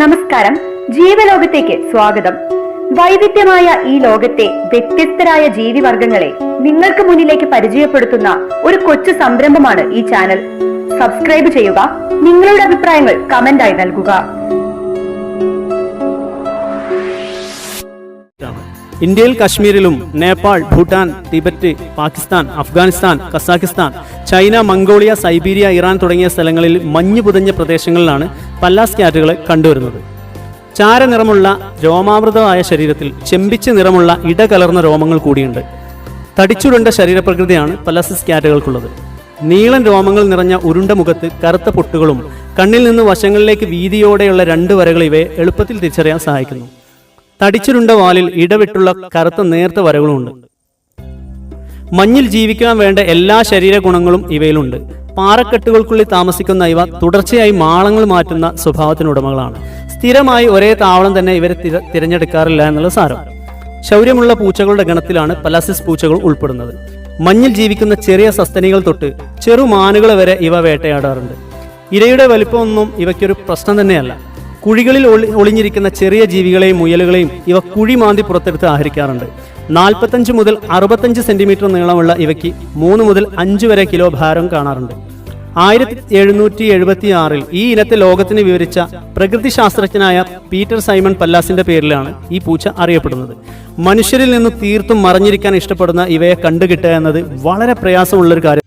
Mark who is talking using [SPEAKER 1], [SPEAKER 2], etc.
[SPEAKER 1] നമസ്കാരം. ജീവലോകത്തേക്ക് സ്വാഗതം. വൈവിധ്യമായ ഈ ലോകത്തെ വ്യത്യസ്തരായ ജീവിവർഗങ്ങളെ നിങ്ങൾക്ക് മുന്നിലേക്ക് പരിചയപ്പെടുത്തുന്ന ഒരു കൊച്ചു സംരംഭമാണ് ഈ ചാനൽ. സബ്സ്ക്രൈബ് ചെയ്യുക നിങ്ങളുടെ അഭിപ്രായങ്ങൾ കമന്റായി നൽകുക.
[SPEAKER 2] ഇന്ത്യയിൽ കശ്മീരിലും Nepal Bhutan Tibet Pakistan Afghanistan Kazakhstan China Mongolia Siberia Iran തുടങ്ങിയ സ്ഥലങ്ങളിൽ മഞ്ഞു പുതഞ്ഞ പ്രദേശങ്ങളിലാണ് പല്ലാസ് ക്യാറ്റുകളെ കണ്ടുവരുന്നത്. ചാരനിറമുള്ള രോമാവൃതമായ ശരീരത്തിൽ ചെമ്പിച്ച് നിറമുള്ള ഇടകലർന്ന രോമങ്ങൾ കൂടിയുണ്ട്. തടിച്ചുരുണ്ട ശരീരപ്രകൃതിയാണ് പല്ലാസിസ് ക്യാറ്റുകൾക്കുള്ളത് നീളൻ രോമങ്ങൾ നിറഞ്ഞ ഉരുണ്ട മുഖത്ത് കറുത്ത പൊട്ടുകളും കണ്ണിൽ നിന്ന് വശങ്ങളിലേക്ക് വീതിയോടെയുള്ള രണ്ട് വരകൾ ഇവയെ എളുപ്പത്തിൽ തിരിച്ചറിയാൻ സഹായിക്കുന്നു. തടിച്ചുരുണ്ട വാലിൽ ഇടവിട്ടുള്ള കറുത്ത നേർത്ത വരകളുമുണ്ട് മഞ്ഞിൽ ജീവിക്കാൻ വേണ്ട എല്ലാ ശരീര ഗുണങ്ങളും ഇവയിലുണ്ട്. പാറക്കെട്ടുകൾക്കുള്ളിൽ താമസിക്കുന്ന ഇവ തുടർച്ചയായി മാളങ്ങൾ മാറ്റുന്ന സ്വഭാവത്തിനുടമകളാണ് സ്ഥിരമായി ഒരേ താവളം തന്നെ ഇവരെ തിരഞ്ഞെടുക്കാറില്ല എന്നുള്ള സാരം. ശൗര്യമുള്ള പൂച്ചകളുടെ ഗണത്തിലാണ് പലാസിസ് പൂച്ചകൾ ഉൾപ്പെടുന്നത്. മഞ്ഞിൽ ജീവിക്കുന്ന ചെറിയ സസ്തനികൾ തൊട്ട് ചെറുമാനുകളെ വരെ ഇവ വേട്ടയാടാറുണ്ട്. ഇരയുടെ വലിപ്പമൊന്നും ഇവയ്ക്കൊരു പ്രശ്നം തന്നെയല്ല. കുഴികളിൽ ഒളി ഒളിഞ്ഞിരിക്കുന്ന ചെറിയ ജീവികളെയും മുയലുകളെയും ഇവ കുഴി മാന്തി പുറത്തെടുത്ത് ആഹരിക്കാറുണ്ട്. നാൽപ്പത്തഞ്ച് മുതൽ അറുപത്തഞ്ച് സെന്റിമീറ്റർ നീളമുള്ള ഇവയ്ക്ക് മൂന്ന് മുതൽ അഞ്ച് വരെ കിലോ ഭാരം കാണാറുണ്ട്. ആയിരത്തി എഴുന്നൂറ്റി എഴുപത്തി ആറിൽ ഈ ഇനത്തെ ലോകത്തിന് വിവരിച്ച പ്രകൃതി ശാസ്ത്രജ്ഞനായ പീറ്റർ സൈമൺ പല്ലാസിന്റെ പേരിലാണ് ഈ പൂച്ച അറിയപ്പെടുന്നത്. മനുഷ്യരിൽ നിന്ന് തീർത്തും മറഞ്ഞിരിക്കാൻ ഇഷ്ടപ്പെടുന്ന ഇവയെ കണ്ടുകിട്ടുക എന്നത് വളരെ പ്രയാസമുള്ളൊരു കാര്യം